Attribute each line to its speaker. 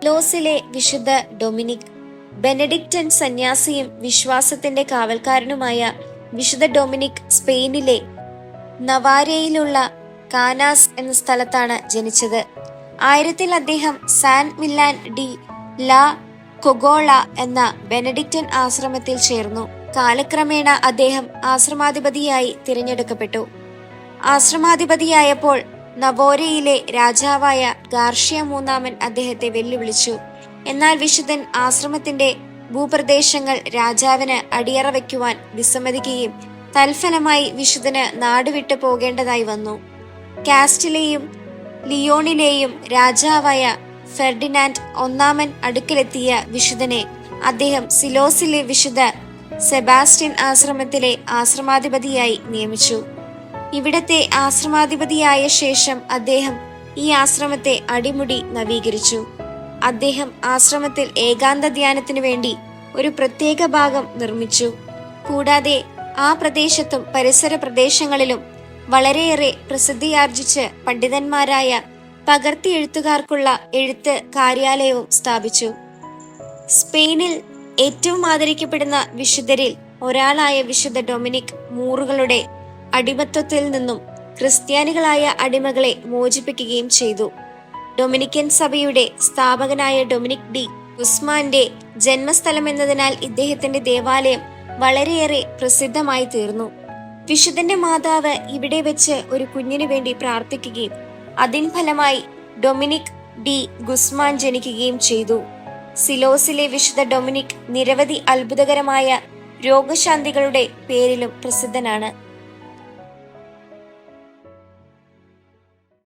Speaker 1: സിലോസിലെ വിശുദ്ധ Dominic benedictine സന്യാസിയും വിശ്വാസത്തിന്റെ കാവൽക്കാരനുമായ വിശുദ്ധ ഡൊമിനിക് സ്പെയിനിലെ നവാരയിലുള്ള കാനാസ് എന്ന സ്ഥലത്താണ് ജനിച്ചത്. ആയിരത്തിൽ അദ്ദേഹം സാൻ മില്ലാൻ ഡി ലാ കൊഗോള എന്ന ബെനഡിക്റ്റൻ ആശ്രമത്തിൽ ചേർന്നു. കാലക്രമേണ അദ്ദേഹം ആശ്രമാധിപതിയായി തിരഞ്ഞെടുക്കപ്പെട്ടു. ആശ്രമാധിപതിയായപ്പോൾ നവോരയിലെ രാജാവായ ഗാർഷ്യ മൂന്നാമൻ അദ്ദേഹത്തെ വെല്ലുവിളിച്ചു. എന്നാൽ വിശുദ്ധൻ ആശ്രമത്തിന്റെ ഭൂപ്രദേശങ്ങൾ രാജാവിന് അടിയറ വയ്ക്കുവാൻ വിസമ്മതിക്കുകയും തൽഫലമായി വിശുദ്ധന് നാടുവിട്ടു പോകേണ്ടതായി വന്നു. കാസ്റ്റിലെയും ലിയോണിലെയും രാജാവായ ഫെർഡിനാൻഡ് ഒന്നാമൻ അടുക്കലെത്തിയ വിശുദ്ധനെ അദ്ദേഹം സിലോസിലെ വിശുദ്ധ സെബാസ്റ്റ്യൻ ആശ്രമത്തിലെ ആശ്രമാധിപതിയായി നിയമിച്ചു. ഇവിടത്തെ ആശ്രമാധിപതിയായ ശേഷം അദ്ദേഹം ഈ ആശ്രമത്തെ അടിമുടി നവീകരിച്ചു. അദ്ദേഹം ആശ്രമത്തിൽ ഏകാന്ത ധ്യാനത്തിനു വേണ്ടി ഒരു പ്രത്യേക ഭാഗം നിർമ്മിച്ചു. കൂടാതെ ആ പ്രദേശത്തും പരിസര പ്രദേശങ്ങളിലും വളരെയേറെ പ്രസിദ്ധിയാർജിച്ച് പണ്ഡിതന്മാരായ പകർത്തി എഴുത്തുകാർക്കുള്ള എഴുത്ത് കാര്യാലയവും സ്ഥാപിച്ചു. സ്പെയിനിൽ ഏറ്റവും ആദരിക്കപ്പെടുന്ന വിശുദ്ധരിൽ ഒരാളായ വിശുദ്ധ ഡൊമിനിക് മൂറുകളുടെ അടിമത്വത്തിൽ നിന്നും ക്രിസ്ത്യാനികളായ അടിമകളെ മോചിപ്പിക്കുകയും ചെയ്തു. ഡൊമിനിക്കൻ സഭയുടെ സ്ഥാപകനായ ഡൊമിനിക് ഡി ഉസ്മാന്റെ ജന്മസ്ഥലം എന്നതിനാൽ ഇദ്ദേഹത്തിന്റെ ദേവാലയം വളരെയേറെ പ്രസിദ്ധമായി തീർന്നു. വിശുദ്ധന്റെ മാതാവ് ഇവിടെ വെച്ച് ഒരു കുഞ്ഞിനു വേണ്ടി പ്രാർത്ഥിക്കുകയും അതിൻ ഫലമായി ഡൊമിനിക് ഡി ഗുസ്മാൻ ജനിക്കുകയും ചെയ്തു. സിലോസിലെ വിശുദ്ധ ഡൊമിനിക് നിരവധി അത്ഭുതകരമായ രോഗശാന്തികളുടെ പേരിലും പ്രസിദ്ധനാണ്.